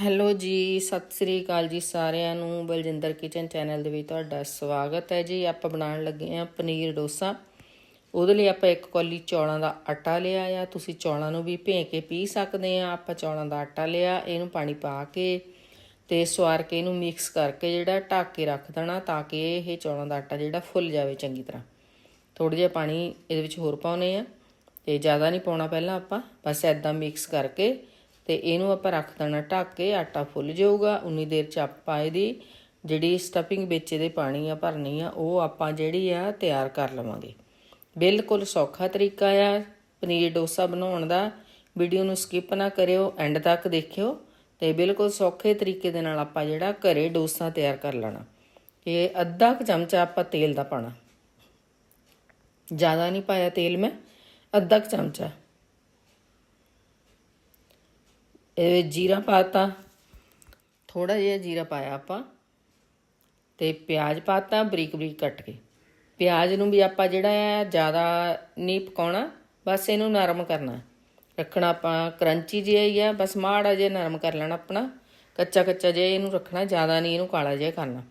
Hello ਜੀ, ਸਤਿ ਸ੍ਰੀ ਅਕਾਲ ਜੀ ਸਾਰਿਆਂ ਨੂੰ। ਬਲਜਿੰਦਰ ਕਿਚਨ ਚੈਨਲ ਦੇ ਵਿੱਚ ਤੁਹਾਡਾ ਸਵਾਗਤ ਹੈ ਜੀ। ਆਪਾਂ ਬਣਾਉਣ ਲੱਗੇ ਆ ਪਨੀਰ ਡੋਸਾ। ਉਹਦੇ ਲਈ ਆਪਾਂ ਇੱਕ ਕੌਲੀ ਚੌਲਾਂ ਦਾ ਆਟਾ ਲਿਆ ਆ। ਤੁਸੀਂ ਚੌਲਾਂ ਨੂੰ ਵੀ ਭੇ ਕੇ ਪੀ ਸਕਦੇ ਆ ਆਪਾਂ ਚੌਲਾਂ ਦਾ ਆਟਾ ਲਿਆ, ਇਹਨੂੰ ਪਾਣੀ ਪਾ ਕੇ ਤੇ ਸਵਾਰ ਕੇ ਇਹਨੂੰ ਮਿਕਸ ਕਰਕੇ ਜਿਹੜਾ ਢੱਕ ਕੇ ਰੱਖ ਦੇਣਾ ਤਾਂ ਕਿ ਇਹ ਚੌਲਾਂ ਦਾ ਆਟਾ ਜਿਹੜਾ ਫੁੱਲ ਜਾਵੇ ਚੰਗੀ ਤਰ੍ਹਾਂ। ਥੋੜਾ ਜਿਹਾ ਪਾਣੀ ਇਹਦੇ ਵਿੱਚ ਹੋਰ ਪਾਉਨੇ ਆ ਤੇ ਜ਼ਿਆਦਾ ਨਹੀਂ ਪਾਉਣਾ ਪਹਿਲਾਂ ਆਪਾਂ। ਬਸ ਐਦਾਂ ਮਿਕਸ ਕਰਕੇ ਤੇ ਇਹਨੂੰ ਆਪਾਂ ਰੱਖ ਦੇਣਾ ਢੱਕ ਕੇ, ਆਟਾ ਫੁੱਲ ਜਾਊਗਾ। ਉਨੀ ਦੇਰ ਚ ਆਪਾਂ ਇਹਦੀ ਜਿਹੜੀ ਸਟਫਿੰਗ ਵਿੱਚ ਇਹਦੇ ਪਾਣੀ ਆ ਭਰਨੀ ਆ, ਉਹ ਆਪਾਂ ਜਿਹੜੀ ਆ ਤਿਆਰ ਕਰ ਲਵਾਂਗੇ। ਬਿਲਕੁਲ ਸੌਖਾ ਤਰੀਕਾ ਆ ਪਨੀਰ ਡੋਸਾ ਬਣਾਉਣ ਦਾ। ਵੀਡੀਓ ਨੂੰ ਸਕਿਪ ਨਾ ਕਰਿਓ ਐਂਡ ਤੱਕ ਦੇਖਿਓ ਤੇ ਬਿਲਕੁਲ ਸੌਖੇ ਤਰੀਕੇ ਦੇ ਨਾਲ ਆਪਾਂ ਜਿਹੜਾ ਘਰੇ ਡੋਸਾ ਤਿਆਰ ਕਰ ਲੈਣਾ। ਇਹ ਅੱਧਾ ਕੁ ਚਮਚਾ ਆਪਾਂ ਤੇਲ ਦਾ ਪਾਣਾ। ਜ਼ਿਆਦਾ ਨਹੀਂ ਪਾਇਆ ਤੇਲ ਮੈਂ, ਅੱਧਾ ਕੁ ਚਮਚਾ। ਇਹ ਵਿੱਚ ਜੀਰਾ ਪਾਤਾ। ਥੋੜਾ ਜਿਹਾ ਜੀਰਾ ਪਾਇਆ ਆਪਾਂ ਤੇ ਪਿਆਜ਼ ਪਾਤਾ ਬਰੀਕ ਬਰੀਕ ਕੱਟ ਕੇ। ਪਿਆਜ਼ ਨੂੰ ਵੀ ਆਪਾਂ ਜਿਹੜਾ ਹੈ ਜ਼ਿਆਦਾ ਨਹੀਂ ਪਕਾਉਣਾ, ਬਸ ਇਹਨੂੰ ਨਰਮ ਕਰਨਾ। ਰੱਖਣਾ ਆਪਾਂ, ਕਰੰਚੀ ਜਿਹਾ ਹੀ ਆ, ਬਸ ਮਾੜਾ ਜਿਹਾ ਨਰਮ ਕਰ ਲੈਣਾ ਆਪਣਾ। ਕੱਚਾ ਕੱਚਾ ਜਿਹਾ ਇਹਨੂੰ ਰੱਖਣਾ, ਜ਼ਿਆਦਾ ਨਹੀਂ ਇਹਨੂੰ ਕਾਲਾ ਜਿਹਾ ਕਰਨਾ।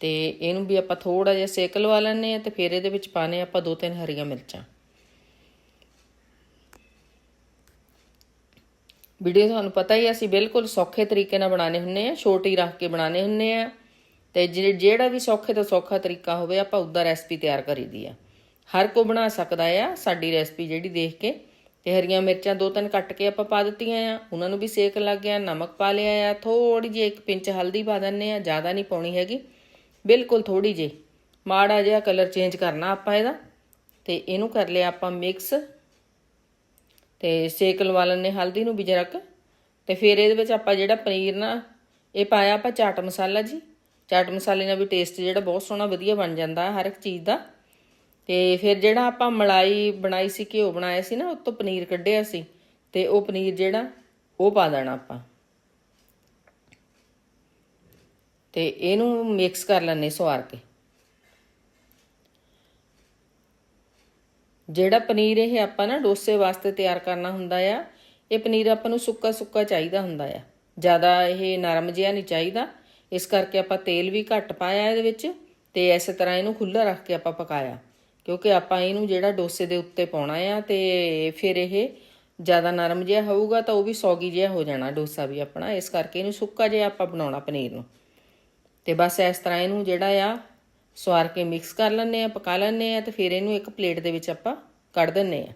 ਤੇ ਇਹਨੂੰ ਵੀ ਆਪਾਂ ਥੋੜਾ ਜਿਹਾ ਸੇਕ ਲਵਾ ਲੈਣੇ ਆ ਤੇ ਫਿਰ ਇਹਦੇ ਵਿੱਚ ਪਾਣੇ ਆਪਾਂ ਦੋ ਤਿੰਨ ਹਰੀਆਂ ਮਿਰਚਾਂ। ਵੀਡੀਓ ਤੁਹਾਨੂੰ ਪਤਾ ਹੀ ਆ, ਅਸੀਂ ਬਿਲਕੁਲ ਸੌਖੇ ਤਰੀਕੇ ਨਾਲ ਬਣਾਣੇ ਹੁੰਨੇ ਆ ਛੋਟੀ ਰੱਖ ਕੇ ਬਣਾਣੇ ਹੁੰਨੇ ਆ। ਤੇ ਜੇ- ਜਿਹੜਾ ਵੀ ਸੌਖੇ ਤੋਂ ਸੌਖਾ ਤਰੀਕਾ ਹੋਵੇ ਆਪਾਂ ਉਦਾਂ ਰੈਸਪੀ ਤਿਆਰ ਕਰੀਦੀ ਆ। ਹਰ ਕੋ ਬਣਾ ਸਕਦਾ ਆ ਸਾਡੀ ਰੈਸਪੀ ਜਿਹੜੀ ਦੇਖ ਕੇ। ਤੇ ਹਰੀਆਂ ਮਿਰਚਾਂ ਦੋ ਤਿੰਨ ਕੱਟ ਕੇ ਆਪਾਂ ਪਾ ਦਿੱਤੀਆਂ ਆ। ਉਹਨਾਂ ਨੂੰ ਵੀ ਸੇਕ ਲੱਗ ਗਿਆ ਨਮਕ ਪਾ ਲਿਆ ਆ। ਥੋੜੀ ਜਿਹੀ ਇੱਕ ਪਿੰਚ ਹਲਦੀ ਪਾ ਦਿੰਨੇ ਆ ਜ਼ਿਆਦਾ ਨਹੀਂ ਪਾਉਣੀ ਹੈਗੀ। ਬਿਲਕੁਲ ਥੋੜੀ ਜਿਹੀ। ਮਾੜਾ ਜਿਹਾ ਕਲਰ ਚੇਂਜ ਕਰਨਾ ਆਪਾਂ ਇਹਦਾ। ਤੇ ਇਹਨੂੰ ਕਰ ਲਿਆ ਆਪਾਂ ਮਿਕਸ ਤੇ ਸੇਕ ਲਵਾ ਲੈਣੇ ਹਲਦੀ ਨੂੰ ਵੀ ਜਰਾ ਤੇ ਫਿਰ ਇਹਦੇ ਵਿੱਚ ਆਪਾਂ ਜਿਹੜਾ ਪਨੀਰ ਨਾ, ਇਹ ਪਾਇਆ ਆਪਾਂ ਚਾਟ ਮਸਾਲਾ ਜੀ। ਚਾਟ ਮਸਾਲੇ ਨਾਲ ਵੀ ਟੇਸਟ ਜਿਹੜਾ ਬਹੁਤ ਸੋਹਣਾ ਵਧੀਆ ਬਣ ਜਾਂਦਾ ਹਰ ਇੱਕ ਚੀਜ਼ ਦਾ। ਤੇ ਫਿਰ ਜਿਹੜਾ ਆਪਾਂ ਮਲਾਈ ਬਣਾਈ ਸੀ ਘਿਓ ਬਣਾਇਆ ਸੀ ਨਾ, ਉੱਤੋਂ ਪਨੀਰ ਕੱਢਿਆ ਸੀ। ਤੇ ਉਹ ਪਨੀਰ ਜਿਹੜਾ, ਉਹ ਪਾ ਦੇਣਾ ਆਪਾਂ। ਤੇ ਇਹਨੂੰ ਮਿਕਸ ਕਰ ਲੈਣੇ ਸਵਾਰ ਕੇ। ਜਿਹੜਾ ਪਨੀਰ ਇਹ ਆਪਾਂ ਨਾ ਡੋਸੇ ਵਾਸਤੇ ਤਿਆਰ ਕਰਨਾ ਹੁੰਦਾ ਆ, ਇਹ ਪਨੀਰ ਆਪਾਂ ਨੂੰ ਸੁੱਕਾ ਸੁੱਕਾ ਚਾਹੀਦਾ ਹੁੰਦਾ ਆ। ਜ਼ਿਆਦਾ ਇਹ ਨਰਮ ਜਿਹਾ ਨਹੀਂ ਚਾਹੀਦਾ। ਇਸ ਕਰਕੇ ਆਪਾਂ ਤੇਲ ਵੀ ਘੱਟ ਪਾਇਆ ਇਹਦੇ ਵਿੱਚ ਤੇ ਇਸੇ ਤਰ੍ਹਾਂ ਇਹਨੂੰ ਖੁੱਲਾ ਰੱਖ ਕੇ ਆਪਾਂ ਪਕਾਇਆ। ਕਿਉਂਕਿ ਆਪਾਂ ਇਹਨੂੰ ਜਿਹੜਾ ਡੋਸੇ ਦੇ ਉੱਤੇ ਪਾਉਣਾ ਆ ਤੇ ਫਿਰ ਇਹ ਜ਼ਿਆਦਾ ਨਰਮ ਜਿਹਾ ਹੋਊਗਾ ਤਾਂ ਉਹ ਵੀ ਸੌਗੀ ਜਿਹਾ ਹੋ ਜਾਣਾ ਡੋਸਾ ਵੀ ਆਪਣਾ। ਇਸ ਕਰਕੇ ਇਹਨੂੰ ਸੁੱਕਾ ਜਿਹਾ ਆਪਾਂ ਬਣਾਉਣਾ ਪਨੀਰ ਨੂੰ। ਤੇ ਬਸ ਇਸ ਤਰ੍ਹਾਂ ਇਹਨੂੰ ਜਿਹੜਾ ਆ ਸਵਾਰ ਕੇ ਮਿਕਸ ਕਰ ਲੈਂਦੇ ਆ ਪਕਾ ਲੈਂਦੇ ਆ ਤੇ ਫਿਰ ਇਹਨੂੰ ਇੱਕ ਪਲੇਟ ਦੇ ਵਿੱਚ ਆਪਾਂ ਕੱਢ ਦਿੰਨੇ ਆ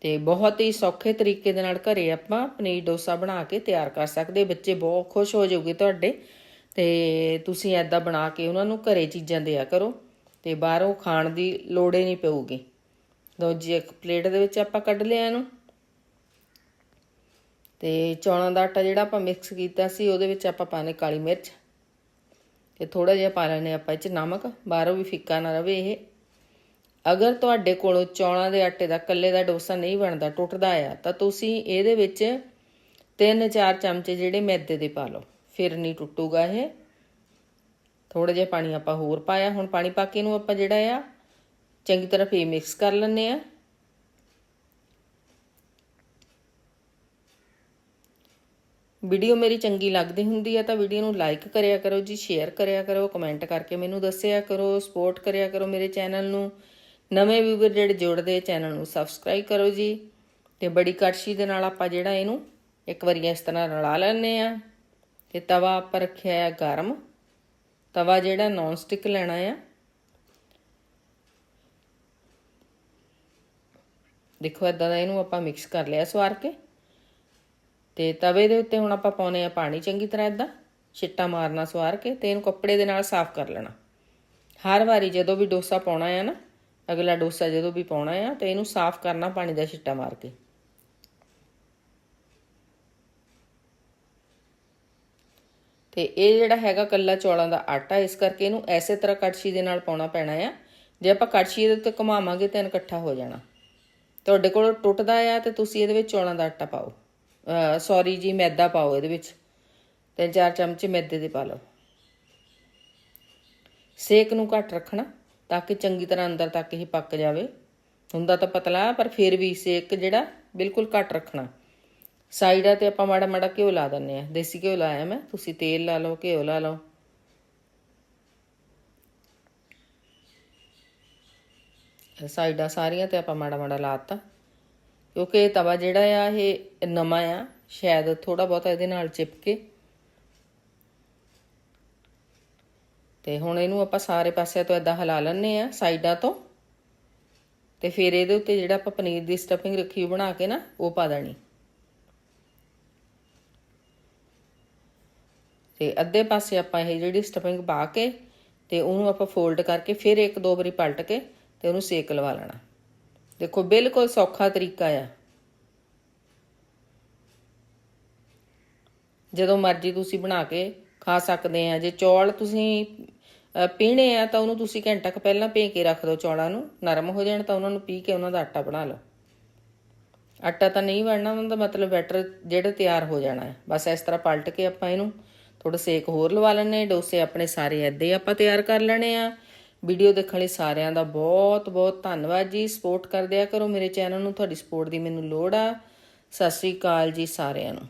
ਤੇ ਬਹੁਤ ਹੀ ਸੌਖੇ ਤਰੀਕੇ ਦੇ ਨਾਲ ਘਰੇ ਆਪਾਂ ਪਨੀਰ ਡੋਸਾ ਬਣਾ ਕੇ ਤਿਆਰ ਕਰ ਸਕਦੇ ਬੱਚੇ ਬਹੁਤ ਖੁਸ਼ ਹੋ ਜਾਊਗੇ ਤੁਹਾਡੇ। ਤੇ ਤੁਸੀਂ ਐਦਾਂ ਬਣਾ ਕੇ ਉਹਨਾਂ ਨੂੰ ਘਰੇ ਚੀਜ਼ਾਂ ਦਿਆ ਕਰੋ ਤੇ ਬਾਹਰੋਂ ਖਾਣ ਦੀ ਲੋੜ ਹੀ ਨਹੀਂ ਪਊਗੀ। ਲਓ ਜੀ, ਇੱਕ ਪਲੇਟ ਦੇ ਵਿੱਚ ਆਪਾਂ ਕੱਢ ਲਿਆ ਇਹਨੂੰ। ਤੇ ਚੌਣਾ ਦਾ ਆਟਾ ਜਿਹੜਾ ਆਪਾਂ ਮਿਕਸ ਕੀਤਾ ਸੀ, ਉਹਦੇ ਵਿੱਚ ਆਪਾਂ ਪਾਣੇ ਕਾਲੀ ਮਿਰਚ। ਤੇ ਥੋੜਾ ਜਿਹਾ ਪਾ ਲੈਣੇ ਆਪਾਂ ਇਹ ਚ ਨਮਕ, ਬਾਹਰੋਂ ਵੀ ਫਿੱਕਾ ਨਾ ਰਵੇ ਇਹ। ਅਗਰ ਤੁਹਾਡੇ ਕੋਲੋਂ ਚੌਲਾਂ ਦੇ ਆਟੇ ਦਾ ਕੱਲੇ ਦਾ ਡੋਸਾ ਨਹੀਂ ਬਣਦਾ, ਟੁੱਟਦਾ ਆ, ਤਾਂ ਤੁਸੀਂ ਇਹਦੇ ਵਿੱਚ 3-4 ਚਮਚੇ ਜਿਹੜੇ ਮੈਦੇ ਦੇ ਪਾ ਲਓ। ਫਿਰ ਨਹੀਂ ਟੁੱਟੂਗਾ ਇਹ। ਥੋੜਾ ਜਿਹਾ ਪਾਣੀ ਆਪਾਂ ਹੋਰ ਪਾਇਆ, ਹੁਣ ਪਾਣੀ ਪਾ ਕੇ ਇਹਨੂੰ ਆਪਾਂ ਜਿਹੜਾ ਆ, ਚੰਗੀ ਤਰ੍ਹਾਂ ਫੇ ਮਿਕਸ ਕਰ ਲੈਣੇ ਆ ਵੀਡੀਓ ਮੇਰੀ ਚੰਗੀ ਲੱਗਦੀ ਹੁੰਦੀ ਹੈ ਤਾਂ ਵੀਡੀਓ ਨੂੰ ਲਾਈਕ ਕਰਿਆ ਕਰੋ ਜੀ ਸ਼ੇਅਰ ਕਰਿਆ ਕਰੋ ਕਮੈਂਟ ਕਰਕੇ ਮੈਨੂੰ ਦੱਸਿਆ ਕਰੋ ਸਪੋਰਟ ਕਰਿਆ ਕਰੋ ਮੇਰੇ ਚੈਨਲ ਨੂੰ। ਨਵੇਂ ਵੀਵਰ ਜਿਹੜੇ ਜੁੜਦੇ ਚੈਨਲ ਨੂੰ ਸਬਸਕ੍ਰਾਈਬ ਕਰੋ ਜੀ। ਤੇ ਬੜੀ ਕੜਛੀ ਦੇ ਨਾਲ ਆਪਾਂ ਜਿਹੜਾ ਇਹਨੂੰ ਇੱਕ ਵਾਰੀ ਇਸ ਤਰ੍ਹਾਂ ਰਲਾ ਲੈਣੇ ਆ। ਤੇ ਤਵਾ ਆਪਾਂ ਰੱਖਿਆ ਆ ਗਰਮ। ਤਵਾ ਜਿਹੜਾ ਨੌਨ ਸਟਿਕ ਲੈਣਾ ਆ। ਦੇਖੋ ਇਦਾਂ ਦਾ ਇਹਨੂੰ ਆਪਾਂ ਮਿਕਸ ਕਰ ਲਿਆ ਸਵਾਰ ਕੇ। ਤੇ ਤਵੇ ਦੇ ਉੱਤੇ ਹੁਣ ਆਪਾਂ ਪਾਉਨੇ ਆ ਪਾਣੀ ਚੰਗੀ ਤਰ੍ਹਾਂ ਇਦਾਂ ਛਿੱਟਾ ਮਾਰਨਾ, ਸਵਾਰ ਕੇ ਤੇ ਇਹਨੂੰ ਕੱਪੜੇ ਦੇ ਨਾਲ ਸਾਫ਼ ਕਰ ਲੈਣਾ। ਹਰ ਵਾਰੀ ਜਦੋਂ ਵੀ ਡੋਸਾ ਪਾਉਣਾ ਆ ਨਾ, ਅਗਲਾ ਡੋਸਾ ਜਦੋਂ ਵੀ ਪਾਉਣਾ ਆ ਤੇ ਇਹਨੂੰ ਸਾਫ਼ ਕਰਨਾ ਪਾਣੀ ਦਾ ਛਿੱਟਾ ਮਾਰ ਕੇ। ਤੇ ਇਹ ਜਿਹੜਾ ਹੈਗਾ ਕੱਲਾ ਚੌਲਾਂ ਦਾ ਆਟਾ, ਇਸ ਕਰਕੇ ਇਹਨੂੰ ਐਸੇ ਤਰ੍ਹਾਂ ਕੜਛੀ ਦੇ ਨਾਲ ਪਾਉਣਾ ਪੈਣਾ ਆ। ਜੇ ਆਪਾਂ ਕੜਛੀ ਦੇ ਉੱਤੇ ਘੁਮਾਵਾਂਗੇ ਤਾਂ ਇਕੱਠਾ ਹੋ ਜਾਣਾ। ਤੁਹਾਡੇ ਕੋਲ ਟੁੱਟਦਾ ਆ ਤੇ ਤੁਸੀਂ ਇਹਦੇ ਵਿੱਚ ਚੌਲਾਂ ਦਾ ਆਟਾ ਪਾਓ। ਸੌਰੀ ਜੀ, ਮੈਦਾ ਪਾਓ ਇਹਦੇ ਵਿੱਚ। ਤਿੰਨ ਚਾਰ ਚਮਚੇ ਮੈਦੇ ਦੇ ਪਾ ਲਓ। ਸੇਕ ਨੂੰ ਘੱਟ ਰੱਖਣਾ ਤਾਂ ਕਿ ਚੰਗੀ ਤਰ੍ਹਾਂ ਅੰਦਰ ਤੱਕ ਇਹ ਪੱਕ ਜਾਵੇ। ਹੁੰਦਾ ਤਾਂ ਪਤਲਾ, ਪਰ ਫਿਰ ਵੀ ਸੇਕ ਜਿਹੜਾ ਬਿਲਕੁਲ ਘੱਟ ਰੱਖਣਾ। ਸਾਈਡਾਂ ਤੇ ਆਪਾਂ ਮਾੜਾ ਮਾੜਾ ਘਿਓ ਲਾ ਦਿੰਨੇ ਆ ਦੇਸੀ ਘਿਓ ਲਾਇਆ ਮੈਂ। ਤੁਸੀਂ ਤੇਲ ਲਾ ਲਓ, ਘਿਓ ਲਾ ਲਓ। ਸਾਈਡਾਂ ਸਾਰੀਆਂ ਤੇ ਆਪਾਂ ਮਾੜਾ ਮਾੜਾ ਲਾਤਾ ਕਿਉਂਕਿ ਤਵਾ ਜਿਹੜਾ ਆ, ਇਹ ਨਵਾਂ ਆ, ਸ਼ਾਇਦ ਥੋੜਾ ਬਹੁਤਾ ਇਹਦੇ ਨਾਲ ਚਿਪਕੇ। ਤੇ ਹੁਣ ਇਹਨੂੰ ਆਪਾਂ ਸਾਰੇ ਪਾਸਿਆਂ ਤੋਂ ਇਦਾਂ ਹਿਲਾ ਲੈਣੇ ਆ, ਸਾਈਡਾਂ ਤੋਂ। ਤੇ ਫਿਰ ਇਹਦੇ ਉੱਤੇ ਜਿਹੜਾ ਆਪਾਂ ਪਨੀਰ ਦੀ ਸਟਫਿੰਗ ਰੱਖੀ ਬਣਾ ਕੇ ਨਾ, ਉਹ ਪਾ ਦੇਣੀ। ਤੇ ਅੱਧੇ ਪਾਸੇ ਆਪਾਂ ਇਹ ਜਿਹੜੀ ਸਟਫਿੰਗ ਪਾ ਕੇ ਤੇ ਉਹਨੂੰ ਆਪਾਂ ਫੋਲਡ ਕਰਕੇ ਫਿਰ ਇੱਕ ਦੋ ਵਾਰੀ ਪਲਟ ਕੇ ਤੇ ਉਹਨੂੰ ਸੇਕ ਲਵਾ ਲੈਣਾ। ਦੇਖੋ, ਬਿਲਕੁਲ ਸੌਖਾ ਤਰੀਕਾ ਆ। ਜਦੋਂ ਮਰਜ਼ੀ ਤੁਸੀਂ ਬਣਾ ਕੇ ਖਾ ਸਕਦੇ ਆ। ਜੇ ਚੌਲ ਤੁਸੀਂ ਪੀਣੇ ਆ, ਤਾਂ ਉਹਨੂੰ ਤੁਸੀਂ ਘੰਟਾ ਕੁ ਪਹਿਲਾਂ ਭੇ ਕੇ ਰੱਖ ਦਿਓ ਚੌਲਾਂ ਨੂੰ। ਨਰਮ ਹੋ ਜਾਣ ਤਾਂ ਉਹਨਾਂ ਨੂੰ ਪੀ ਕੇ ਉਹਨਾਂ ਦਾ ਆਟਾ ਬਣਾ ਲਓ। ਆਟਾ ਤਾਂ ਨਹੀਂ ਬਣਨਾ, ਉਹਨਾਂ ਦਾ ਮਤਲਬ ਬੈਟਰ ਜਿਹੜਾ ਤਿਆਰ ਹੋ ਜਾਣਾ ਹੈ। ਬਸ ਇਸ ਤਰ੍ਹਾਂ ਪਲਟ ਕੇ ਆਪਾਂ ਇਹਨੂੰ ਥੋੜਾ ਸੇਕ ਹੋਰ ਲਵਾ ਲੈਣੇ ਡੋਸੇ ਆਪਣੇ ਸਾਰੇ ਏਦਾਂ ਹੀ ਆਪਾਂ ਤਿਆਰ ਕਰ ਲੈਣੇ ਆ। ਵੀਡੀਓ ਦੇਖਣ ਲਈ ਸਾਰਿਆਂ ਦਾ ਬਹੁਤ ਬਹੁਤ ਧੰਨਵਾਦ ਜੀ। ਸਪੋਰਟ ਕਰਦਿਆ ਕਰੋ ਮੇਰੇ ਚੈਨਲ ਨੂੰ। ਤੁਹਾਡੀ ਸਪੋਰਟ ਦੀ ਮੈਨੂੰ ਲੋੜ ਆ। ਸਤਿ ਸ੍ਰੀ ਅਕਾਲ ਜੀ ਸਾਰਿਆਂ ਨੂੰ।